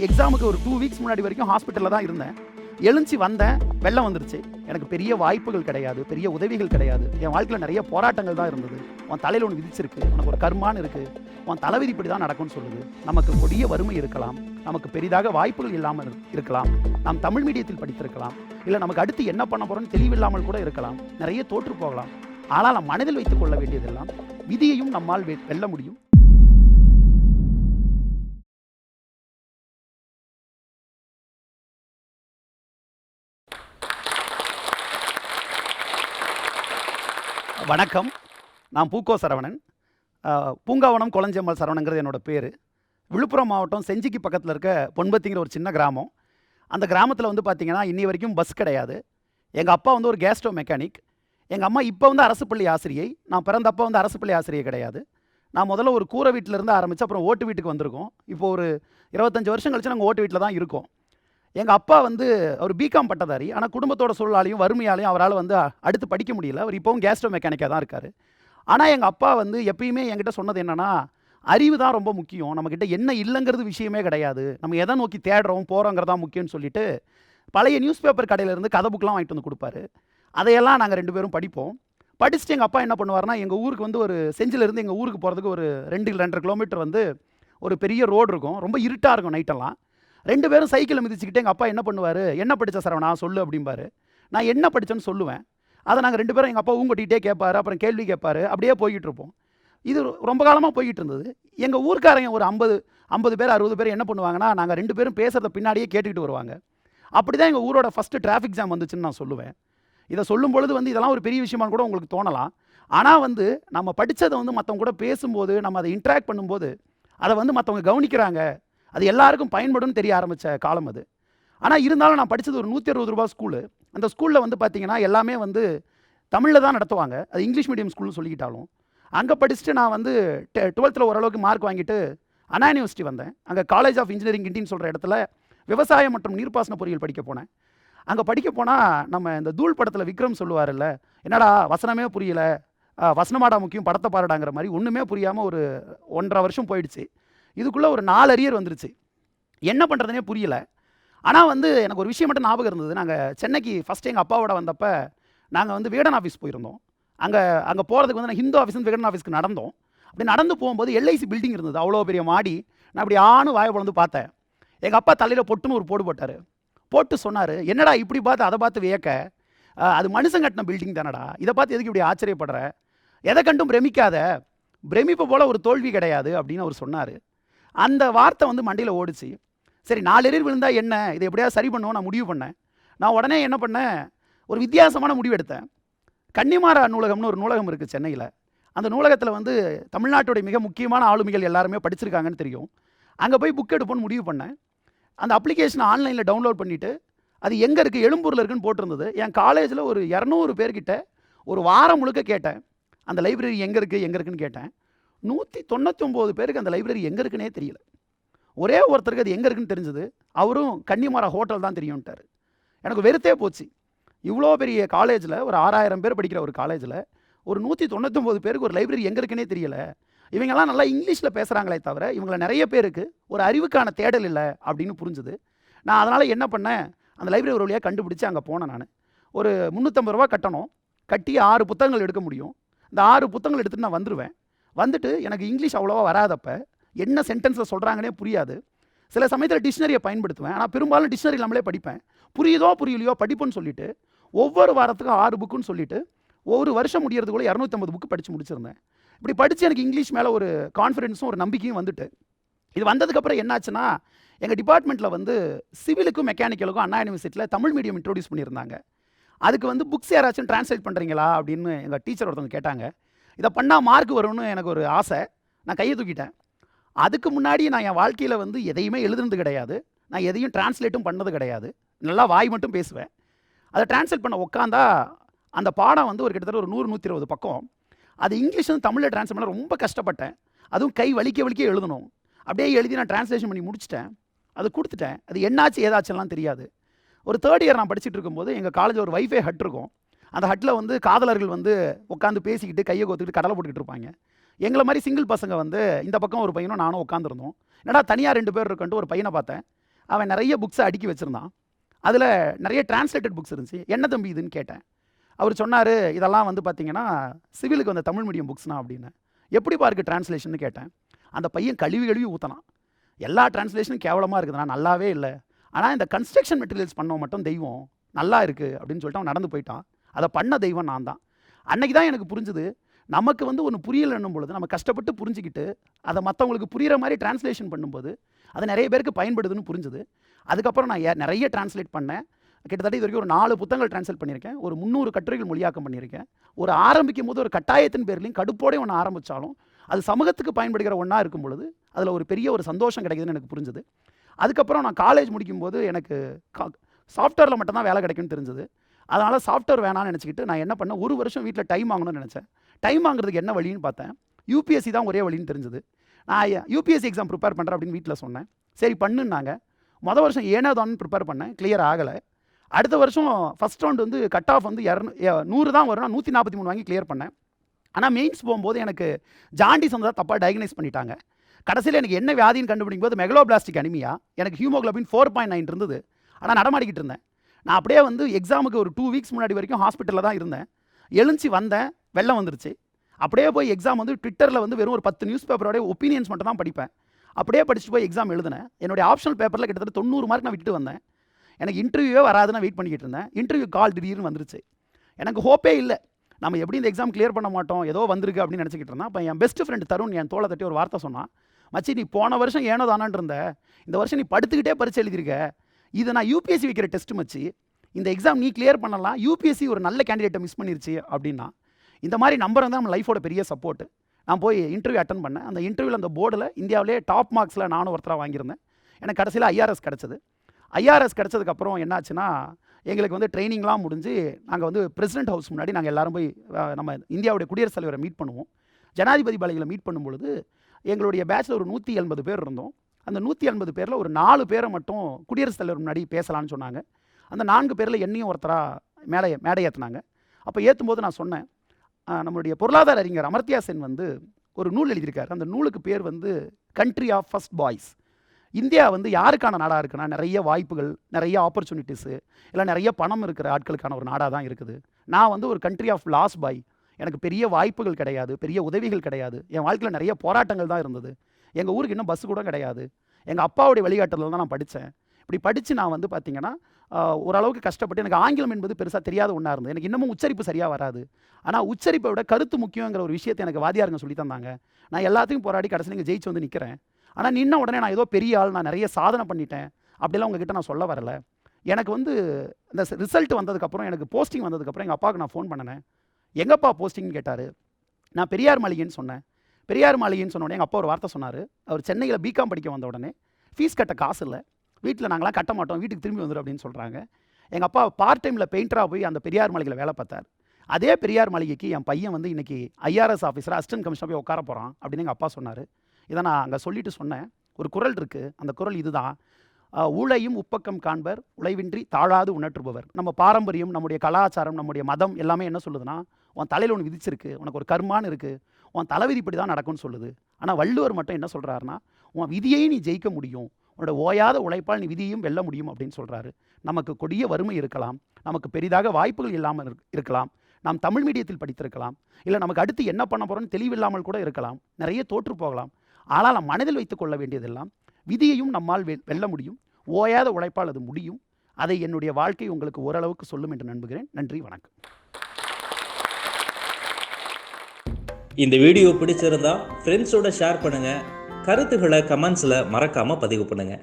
எக்ஸாமுக்கு ஒரு two weeks முன்னாடி வரைக்கும் ஹாஸ்பிட்டலில் தான் இருந்தேன். எழுஞ்சி வந்தேன். வெள்ளம் வந்துருச்சு. எனக்கு பெரிய வாய்ப்புகள் கிடையாது. பெரிய உதவிகள் கிடையாது. என் வாழ்க்கையில் நிறைய போராட்டங்கள் தான் இருந்தது. உன் தலையில் ஒன்று விதிச்சிருக்கு. உனக்கு ஒரு கர்மான்னு இருக்குது உன் தலைவிதி இப்படி தான் நடக்கும்னு சொல்லுது. நமக்கு கொடிய வறுமை இருக்கலாம். நமக்கு பெரிதாக வாய்ப்புகள் இல்லாமல் இரு- இருக்கலாம். நாம் தமிழ் மீடியத்தில் படித்திருக்கலாம். இல்லை நமக்கு அடுத்து என்ன பண்ண போகிறோம்னு தெளிவில்லாமல் கூட இருக்கலாம். நிறைய தோற்று போகலாம். ஆனால் நாம் மனதில் வைத்துக் கொள்ள வேண்டியதெல்லாம் விதியையும் நம்மால் வெ- வெல்ல முடியும். வணக்கம். நான் பூக்கோ சரவணன். பூங்காவனம் கொளஞ்சம்மல் சரவணங்கிறது என்னோட பேர். விழுப்புரம் மாவட்டம் செஞ்சிக்கு பக்கத்தில் இருக்க பொன்பத்திங்கிற ஒரு சின்ன கிராமம். அந்த கிராமத்தில் வந்து பார்த்திங்கன்னா இன்னி வரைக்கும் பஸ் கிடையாது. எங்கள் அப்பா வந்து ஒரு கேஸ்டோ மெக்கானிக். எங்கள் அம்மா இப்போ வந்து அரசு பள்ளி ஆசிரியை. நான் பிறந்தப்போ வந்து அரசு பள்ளி ஆசிரியை கிடையாது. நான் முதல்ல ஒரு கூரை வீட்டில் இருந்து ஆரம்பித்து அப்புறம் ஓட்டு வீட்டுக்கு வந்திருக்கோம். இப்போ ஒரு இருபத்தஞ்சி வருஷம் கழிச்சு நாங்கள் ஓட்டு வீட்டில் தான் இருக்கோம். எங்கள் அப்பா வந்து அவர் பிகாம் பட்டதாரி. ஆனால் குடும்பத்தோட சூழலாலையும் வறுமையாலையும் அவரால் வந்து அடுத்து படிக்க முடியல. அவர் இப்போவும் கேஸ்ட்ரோ மெக்கானிக்காக தான் இருக்கார். ஆனால் எங்கள் அப்பா வந்து எப்பயுமே என்கிட்ட சொன்னது என்னன்னா அறிவு தான் ரொம்ப முக்கியம். நம்மக்கிட்ட என்ன இல்லைங்கிறது விஷயமே கிடையாது. நம்ம எதை நோக்கி தேடுறோம் போகிறோங்கிறதா முக்கியம்னு சொல்லிட்டு பழைய நியூஸ் பேப்பர் கடையிலேருந்து கதை புக்கெலாம் வாங்கிட்டு வந்து கொடுப்பாரு. அதையெல்லாம் நாங்கள் ரெண்டு பேரும் படிப்போம். படிச்சுட்டு எங்கள் அப்பா என்ன பண்ணுவார்னா எங்கள் ஊருக்கு வந்து ஒரு செஞ்சிலேருந்து எங்கள் ஊருக்கு போகிறதுக்கு ஒரு ரெண்டு ரெண்டரை கிலோமீட்டர் வந்து ஒரு பெரிய ரோடு இருக்கும். ரொம்ப இருட்டாக இருக்கும் நைட்டெல்லாம். ரெண்டு பேரும் சைக்கிளை மிதிச்சுக்கிட்டு எங்கள் அப்பா என்ன பண்ணுவார்? என்ன படித்த சரவணா? சொல்லு அப்படிம்பாரு. நான் என்ன படித்தேன்னு சொல்லுவேன். அதை நாங்கள் ரெண்டு பேரும் எங்கள் அப்பா ஊங்கட்டிகிட்டே கேட்பாரு அப்புறம் கேள்வி கேட்பாரு. அப்படியே போய்கிட்டு இருப்போம். இது ரொம்ப காலமாக போய்கிட்டு இருந்தது. எங்கள் ஊர்க்காரங்க ஒரு ஐம்பது ஐம்பது பேர் அறுபது பேர் என்ன பண்ணுவாங்கன்னா நாங்கள் ரெண்டு பேரும் பேசுகிறத பின்னாடியே கேட்டுக்கிட்டு வருவாங்க. அப்படி தான் எங்கள் ஊரோட ஃபஸ்ட்டு டிராஃபிக் ஜாம் வந்துச்சுன்னு நான் சொல்லுவேன். இதை சொல்லும் பொழுது வந்து இதெல்லாம் ஒரு பெரிய விஷயமான்னு கூட உங்களுக்கு தோணலாம். ஆனால் வந்து நம்ம படித்ததை வந்து மற்றவங்க கூட பேசும்போது நம்ம அதை இன்ட்ராக்ட் பண்ணும்போது அதை வந்து மற்றவங்க கவனிக்கிறாங்க. அது எல்லாருக்கும் பயன்படும்னு தெரிய ஆரம்பித்த காலம் அது. ஆனால் இருந்தாலும் நான் படித்தது ஒரு நூற்றி அறுபது ரூபா ஸ்கூலு அந்த ஸ்கூலில் வந்து பார்த்தீங்கன்னா எல்லாமே வந்து தமிழில் தான் நடத்துவாங்க. அது இங்கிலீஷ் மீடியம் ஸ்கூல்னு சொல்லிக்கிட்டாலும். அங்கே படிச்சுட்டு நான் வந்து டுவெல்த்தில் ஓரளவுக்கு மார்க் வாங்கிட்டு அண்ணா யூனிவர்சிட்டி வந்தேன். அங்கே காலேஜ் ஆஃப் இன்ஜினியரிங் இண்டின்னு சொல்கிற இடத்துல விவசாயம் மற்றும் நீர்ப்பாசன பொறியியல் படிக்க போனேன். அங்கே படிக்க போனால் நம்ம இந்த தூள் படத்தில் விக்ரம் சொல்லுவார்ல என்னடா வசனமே புரியல. வசனமாடா முக்கியம் படத்தை பாருடாங்கிற மாதிரி ஒன்றுமே புரியாமல் ஒரு ஒன்றரை வருஷம் போயிடுச்சு. இதுக்குள்ளே ஒரு நாலு அரியர் வந்துருச்சு. என்ன பண்ணுறதுனே புரியல. ஆனால் வந்து எனக்கு ஒரு விஷயம் மட்டும் ஞாபகம் இருந்தது. நாங்கள் சென்னைக்கு ஃபஸ்ட்டு எங்கள் அப்பாவோட வந்தப்போ நாங்கள் வந்து வேடன் ஆஃபீஸ் போயிருந்தோம். அங்கே அங்கே போகிறதுக்கு வந்து நான் ஹிந்து ஆஃபீஸ் வேடன் ஆஃபீஸ்க்கு நடந்தோம். அப்படி நடந்து போகும்போது எல்ஐசி பில்டிங் இருந்தது. அவ்வளோ பெரிய மாடி. நான் அப்படி ஆணு வாயை வளர்ந்து பார்த்தேன். எங்கள் அப்பா தலையில் பொட்டுன்னு ஒரு போடு போட்டார். போட்டு சொன்னார் என்னடா இப்படி பார்த்து அதை பார்த்து வியக்க? அது மனுஷன் கட்டின பில்டிங் தானடா. இதை பார்த்து எதுக்கு இப்படி ஆச்சரியப்படுற? எதை கண்டும் பிரமிக்காத? பிரமிப்பு போல் ஒரு தோல்வி கிடையாது. அப்படின்னு அவர் சொன்னார். அந்த வார்த்தை வந்து மண்டையில் ஓடுச்சு. சரி நாலு எரிர் என்ன? இதை எப்படியாவது சரி பண்ணுவோம் நான் முடிவு பண்ணேன். நான் உடனே என்ன பண்ணேன்? ஒரு வித்தியாசமான முடிவு எடுத்தேன். கன்னிமாரா நூலகம்னு ஒரு நூலகம் இருக்குது சென்னையில். அந்த நூலகத்தில் வந்து தமிழ்நாட்டுடைய மிக முக்கியமான ஆளுமைகள் எல்லாருமே படிச்சிருக்காங்கன்னு தெரியும். அங்கே போய் புக் எடுப்போம்னு முடிவு பண்ணேன். அந்த அப்ளிகேஷனை ஆன்லைனில் டவுன்லோட் பண்ணிவிட்டு அது எங்கே இருக்குது எழும்பூரில் இருக்குன்னு போட்டிருந்தது. என் காலேஜில் ஒரு இரநூறு பேர்கிட்ட ஒரு வாரம் முழுக்க கேட்டேன். அந்த லைப்ரரி எங்கே இருக்குது எங்கே இருக்குன்னு கேட்டேன். நூற்றி தொண்ணூத்தொம்பது பேருக்கு அந்த லைப்ரரி எங்கே இருக்குன்னே தெரியல. ஒரே ஒருத்தருக்கு அது எங்கே இருக்குன்னு தெரிஞ்சது. அவரும் கன்னிமாரா ஹோட்டல் தான் தெரியும்ட்டார். எனக்கு வெறுத்தே போச்சு. இவ்வளோ பெரிய காலேஜில் ஒரு ஆறாயிரம் பேர் படிக்கிற ஒரு காலேஜில் ஒரு நூற்றி தொண்ணூத்தொம்பது பேருக்கு ஒரு லைப்ரரி எங்கே இருக்குன்னே தெரியல. இவங்கெல்லாம் நல்லா இங்கிலீஷில் பேசுகிறாங்களே தவிர இவங்கள நிறைய பேருக்கு ஒரு அறிவுக்கான தேடல் இல்லை அப்படின்னு புரிஞ்சுது. நான் அதனால் என்ன பண்ணேன்? அந்த லைப்ரரி ஒரு வழியாக கண்டுபிடிச்சி அங்கே போனேன் நான். ஒரு முந்நூற்றம்பது ரூபா கட்டணும். கட்டி ஆறு புத்தகங்கள் எடுக்க முடியும். இந்த ஆறு புத்தகங்கள் எடுத்துகிட்டு நான் வந்துடுவேன் வந்துட்டு எனக்கு இங்கிலீஷ் அவ்வளோவா வராதப்ப என்ன சென்டென்ஸில் சொல்கிறாங்கன்னே புரியாது. சில சமயத்தில் டிக்ஷனரியை பயன்படுத்துவேன். ஆனால் பெரும்பாலும் டிக்ஷனரி நம்மளே படிப்பேன். புரியுதோ புரியலையோ படிப்புன்னு சொல்லிட்டு ஒவ்வொரு வாரத்துக்கும் ஆறு புக்குன்னு சொல்லிட்டு ஒவ்வொரு வருஷம் முடியறதுக்குள்ள இரநூத்தம்பது புக்கு படித்து முடிச்சிருந்தேன். இப்படி படித்து எனக்கு இங்கிலீஷ் மேலே ஒரு கான்ஃபிடென்ஸும் ஒரு நம்பிக்கையும் வந்துட்டு. இது வந்ததுக்கப்புறம் என்னாச்சுன்னா எங்கள் டிபார்ட்மெண்ட்டில் வந்து சிவிலுக்கும் மெக்கானிக்கலுக்கும் அண்ணா யூனிவர்சிட்டியில் தமிழ் மீடியம் இன்ட்ரோடியூஸ் பண்ணியிருந்தாங்க. அதுக்கு வந்து புக்ஸ் யாராச்சும் ட்ரான்ஸ்லேட் பண்ணுறீங்களா அப்படின்னு எங்கள் டீச்சர் ஒருத்தவங்க கேட்டாங்க. இதை பண்ணால் மார்க் வரும்னு எனக்கு ஒரு ஆசை. நான் கையை தூக்கிட்டேன். அதுக்கு முன்னாடி நான் என் வாழ்க்கையில் வந்து எதையுமே எழுதுனது கிடையாது. நான் எதையும் டிரான்ஸ்லேட்டும் பண்ணது கிடையாது. நல்லா வாய் மட்டும் பேசுவேன். அதை டிரான்ஸ்லேட் பண்ண உட்காந்தா அந்த பாடம் வந்து ஒரு கிட்டத்தட்ட ஒரு நூறு நூற்றி இருபது பக்கம். அது இங்கிலீஷ் வந்து தமிழில் ட்ரான்ஸ்லேட் பண்ண ரொம்ப கஷ்டப்பட்டேன். அதுவும் கை வலிக்க வலிக்க எழுதணும். அப்படியே எழுதி நான் டிரான்ஸ்லேஷன் பண்ணி முடிச்சிட்டேன். அது கொடுத்துட்டேன். அது என்னாச்சு ஏதாச்சுலாம் தெரியாது. ஒரு தேர்ட் இயர் நான் படிச்சுட்டு இருக்கும்போது எங்கள் காலேஜ் ஒரு வைஃபை ஹட் இருக்கும். அந்த ஹட்டில் வந்து காதலர்கள் வந்து உட்காந்து பேசிக்கிட்டு கையை கோத்துக்கிட்டு கடலை போட்டுக்கிட்டு இருப்பாங்க. எங்களை மாதிரி சிங்கிள் பசங்க வந்து இந்த பக்கம் ஒரு பையனும் நானும் உட்காந்துருந்தோம் என்னடா தனியாக ரெண்டு பேர் இருக்கன்ட்டு ஒரு பையனை பார்த்தேன். அவன் நிறைய புக்ஸை அடுக்கி வச்சுருந்தான். அதில் நிறைய டிரான்ஸ்லேட்டட் புக்ஸ் இருந்துச்சு. என்ன தம்பி இதுன்னு கேட்டேன். அவர் சொன்னார் இதெல்லாம் வந்து பார்த்தீங்கன்னா சிவிலுக்கு வந்த தமிழ் மீடியம் புக்ஸ்னா அப்படின்னு. எப்படி இருக்குது டிரான்ஸ்லேஷன் கேட்டேன். அந்த பையன் கழுவி கழுவி ஊற்றினான் எல்லா டிரான்ஸ்லேஷனும் கேவலமாக இருக்குதுண்ணா நல்லாவே இல்லை. ஆனால் இந்த கன்ஸ்ட்ரக்ஷன் மெட்டீரியல்ஸ் பண்ணவன் மட்டும் தெய்வம். நல்லா இருக்குது அப்படின்னு சொல்லிட்டு அவன் நடந்து போயிட்டான். அதை பண்ண தெய்வம் நான் தான். அன்னைக்கு தான் எனக்கு புரிஞ்சுது நமக்கு வந்து ஒன்று புரியலைன்னும் பொழுது நம்ம கஷ்டப்பட்டு புரிஞ்சுக்கிட்டு அதை மற்றவங்களுக்கு புரிகிற மாதிரி டிரான்ஸ்லேஷன் பண்ணும்போது அது நிறைய பேருக்கு பயன்படுதுன்னு புரிஞ்சுது. அதுக்கப்புறம் நான் நிறைய டிரான்ஸ்லேட் பண்ணேன். கிட்டத்தட்ட இது வரைக்கும் ஒரு நாலு புத்தகங்கள் டிரான்ஸ்லேட் பண்ணியிருக்கேன். ஒரு முந்நூறு கட்டுரைகள் மொழியாக்கம் பண்ணியிருக்கேன். ஒரு ஆரம்பிக்கும் போது ஒரு கட்டாயத்தின் பேர்லையும் கடுப்போடே ஒன்று ஆரம்பித்தாலும் அது சமூகத்துக்கு பயன்படுகிற ஒன்றா இருக்கும் பொழுது அதில் ஒரு பெரிய ஒரு சந்தோஷம் கிடைக்குதுன்னு எனக்கு புரிஞ்சுது. அதுக்கப்புறம் நான் காலேஜ் முடிக்கும்போது எனக்கு சாஃப்ட்வேரில் மட்டும்தான் வேலை கிடைக்கும்னு தெரிஞ்சது. அதனால் சாஃப்ட்வேர் வேணாம்னு நினச்சிக்கிட்டு நான் என்ன பண்ணேன்? ஒரு வருஷம் வீட்டில் டைம் வாங்கணும்னு நினச்சேன். டைம் வாங்குறதுக்கு என்ன வழின்னு பார்த்தேன். யூபிஎஸ்சி தான் ஒரே வழின்னு தெரிஞ்சது. நான் யூபிஎஸ்சி எக்ஸாம் ப்ரிப்பேர் பண்ணுறேன் அப்படின்னு வீட்டில் சொன்னேன். சரி பண்ணுன்னாங்க. மொதல் வருஷம் ஏனாதான்னு ப்ரிப்பேர் பண்ணேன். கிளியர் ஆகலை. அடுத்த வருஷம் ஃபஸ்ட் ரவுண்ட் வந்து கட் ஆஃப் வந்து இரநூ நூறு தான் வரும் நான் நூற்றி நாற்பத்தி மூணு வாங்கி கிளியர் பண்ணேன். ஆனால் மெயின்ஸ் போகும்போது எனக்கு ஜாண்டிஸ் வந்ததாக தப்பாக டயக்னைஸ் பண்ணிட்டாங்க. கடைசியில் எனக்கு என்ன வியாதின்னு கண்டுபிடிக்கும் போது மெகலோபிளாஸ்டிக் அனிமியா எனக்கு ஹியூமோகுளோபின் ஃபோர் பாயிண்ட் நைன் இருந்தது. ஆனால் நடமாடிக்கிட்டு இருந்தேன். நான் அப்படியே வந்து எக்ஸாமுக்கு ஒரு டூ வீக்ஸ் முன்னாடி வரைக்கும் ஹாஸ்பிட்டலில் தான் இருந்தேன். எழுந்துச்சி வந்தேன் வெள்ளம் வந்துருச்சு. அப்படியே போய் எக்ஸாம் வந்து ட்விட்டரில் வந்து வெறும் ஒரு பத்து நியூஸ் பேப்பரோடைய ஒப்பீனியன்ஸ் மட்டும் தான் படிப்பேன். அப்படியே படிச்சுட்டு போய் எக்ஸாம் எழுதினேன். என்னுடைய ஆப்ஷனல் பேப்பரில் கிட்டத்தட்ட தொண்ணூறு மார்க் நான் விட்டுட்டு வந்தேன். எனக்கு இன்டர்வியூவே வராதுன்னு வெயிட் பண்ணிக்கிட்டு இருந்தேன். இன்டர்வியூ கால் திடீர்னு வந்துருச்சு. எனக்கு ஹோப்பே இல்லை. நம்ம எப்படி இந்த எக்ஸாம் கிளியர் பண்ண மாட்டோம்? ஏதோ வந்திருக்கு அப்படின்னு நினச்சிக்கிட்டு இருந்தேன். அப்போ என் பெஸ்ட் ஃப்ரெண்ட் தருண் என் தோலை தட்டி ஒரு வார்த்தை சொன்னான். மச்சி நீ போன வருஷம் ஏனோ தானான் இருந்த. இந்த வருஷம் நீ படுத்துக்கிட்டே பரிச்சு எழுதிருக்க இதை நான் யூபிஎஸ்சி வைக்கிற டெஸ்ட் வச்சு இந்த எக்ஸாம் நீ கிளியர் பண்ணலாம் யூபிஎஸ்சி ஒரு நல்ல கேண்டிடேட்டை மிஸ் பண்ணிருச்சு அப்படின்னா இந்த மாதிரி நம்பர் வந்து நம்ம லைஃபோட பெரிய சப்போர்ட் நான் போய் இன்டர்வியூ அட்டன் பண்ணேன். அந்த இன்டர்வியூவில் அந்த போர்டில் இந்தியாவிலே டாப் மார்க்ஸில் நானும் ஒருத்தராக வாங்கியிருந்தேன். எனக்கு கடைசியில் ஐஆர்எஸ் கிடச்சிது. ஐஆர்எஸ் கிடச்சதுக்கப்புறம் என்னாச்சுன்னா எங்களுக்கு வந்து ட்ரைனிங்லாம் முடிஞ்சு நாங்கள் வந்து பிரசிடென்ட் ஹவுஸ் முன்னாடி நாங்கள் எல்லாரும் போய் நம்ம இந்தியாவுடைய குடியரசுத் தலைவரை மீட் பண்ணுவோம். ஜனாதிபதி பாளையில் மீட் பண்ணும்பொழுது எங்களுடைய பேட்சில் ஒரு நூற்றி எண்பது பேர் இருந்தோம். அந்த நூற்றி ஐம்பது பேரில் ஒரு நாலு பேரை மட்டும் குடியரசுத் தலைவர் முன்னாடி பேசலான்னு சொன்னாங்க. அந்த நான்கு பேரில் என்னையும் ஒருத்தராக மேலே மேடை ஏற்றுனாங்க அப்போ ஏற்றும்போது நான் சொன்னேன் நம்மளுடைய பொருளாதார அறிஞர் அமர்த்தியா சென் வந்து ஒரு நூல் எழுதியிருக்காரு. அந்த நூலுக்கு பேர் வந்து country of first boys India வந்து யாருக்கான நாடாக இருக்குன்னா நிறைய வாய்ப்புகள் நிறைய ஆப்பர்ச்சுனிட்டிஸு இல்லை நிறைய பணம் இருக்கிற ஆட்களுக்கான ஒரு நாடாக தான் இருக்குது. நான் வந்து ஒரு கண்ட்ரி ஆஃப் லாஸ் பாய் எனக்கு பெரிய வாய்ப்புகள் கிடையாது பெரிய உதவிகள் கிடையாது. என் வாழ்க்கையில் நிறைய போராட்டங்கள் தான் இருந்தது. எங்கள் ஊருக்கு இன்னும் பஸ் கூட கிடையாது. எங்கள் அப்பாவுடைய வழிகாட்டுதல் தான் நான் படித்தேன். இப்படி படித்து நான் வந்து பார்த்தீங்கன்னா ஓரளவுக்கு கஷ்டப்பட்டு எனக்கு ஆங்கிலம் என்பது பெருசாக தெரியாத ஒன்றா இருந்தது. எனக்கு இன்னமும் உச்சரிப்பு சரியாக வராது. ஆனால் உச்சரிப்பை விட கருத்து முக்கியங்கிற ஒரு விஷயத்தை எனக்கு வாதியாருங்க சொல்லி தந்தாங்க. நான் எல்லாத்தையும் போராடி கடைசி இங்கே ஜெயிச்சு வந்து நிற்கிறேன் ஆனால் நின்ன உடனே நான் ஏதோ பெரிய ஆள் நான் நிறைய சாதனை பண்ணிட்டேன். அப்படிலாம் உங்ககிட்ட நான் சொல்ல வரல. எனக்கு வந்து இந்த ரிசல்ட் வந்ததுக்கப்புறம் எனக்கு போஸ்டிங் வந்ததுக்கப்புறம் எங்கள் அப்பாவுக்கு நான் ஃபோன் பண்ணினேன். எங்கப்பா போஸ்டிங்னு கேட்டார். நான் பெரியார் மளிகைன்னு சொன்னேன். பெரியார் மாளிகைன்னு சொன்ன உடனே எங்கள் அப்பா ஒரு வார்த்தை சொன்னார். அவர் சென்னையில் பிகாம் படிக்க வந்த உடனே ஃபீஸ் கட்ட காசு இல்லை. வீட்டில் நாங்களாம் கட்ட மாட்டோம். வீட்டுக்கு திரும்பி வந்துடும் அப்படின்னு சொல்கிறாங்க எங்கள் அப்பா பார்ட் டைமில் பெயிண்டராக போய் அந்த பெரியார் மாளிகையில் வேலை பார்த்தார். அதே பெரியார் மாளிகைக்கு என் பையன் வந்து இன்றைக்கி ஐஆர்எஸ் ஆஃபீஸர் அசிஸ்டன்ட் கமிஷனர் போய் உட்கார போகிறான் அப்படின்னு எங்கள் அப்பா சொன்னார். இதை நான் அங்கே சொல்லிட்டு சொன்னேன். ஒரு குரல் இருக்குது அந்த குரல் இதுதான். ஊழையும் உப்பக்கம் காண்பர் உழைவின்றி தாழாது உணற்றுபவர் நம்ம பாரம்பரியம் நம்முடைய கலாச்சாரம் நம்முடைய மதம் எல்லாமே என்ன சொல்லுதுன்னா உன் தலையில் ஒன்று விதிச்சிருக்கு. உனக்கு ஒரு கர்மான்னு இருக்குது உன் தலைவிதி இப்படி தான் நடக்கும்னு சொல்லுது. ஆனால் வள்ளுவர் மட்டும் என்ன சொல்கிறாருன்னா உன் விதியை நீ ஜெயிக்க முடியும். உன்னோட ஓயாத உழைப்பால் நீ விதியையும் வெல்ல முடியும் அப்படின்னு சொல்கிறாரு நமக்கு கொடிய வறுமை இருக்கலாம். நமக்கு பெரிதாக வாய்ப்புகள் இல்லாமல் இருக்கலாம். நாம் தமிழ் மீடியத்தில் படித்திருக்கலாம். இல்லை நமக்கு அடுத்து என்ன பண்ண போகிறோம்னு தெளிவில்லாமல் கூட இருக்கலாம். நிறைய தோற்று போகலாம். ஆனால் நம் மனதில் வைத்து கொள்ள வேண்டியதெல்லாம் விதியையும் நம்மால் வெ- வெல்ல முடியும். ஓயாத உழைப்பால் அது முடியும். அதை என்னுடைய வாழ்க்கை உங்களுக்கு ஓரளவுக்கு சொல்லும் என்று நம்புகிறேன். நன்றி வணக்கம். இந்த வீடியோ பிடிச்சிருந்தா ஃப்ரெண்ட்ஸோட ஷேர் பண்ணுங்கள் கருத்துக்களை கமெண்ட்ஸில் மறக்காமல் பதிவு பண்ணுங்கள்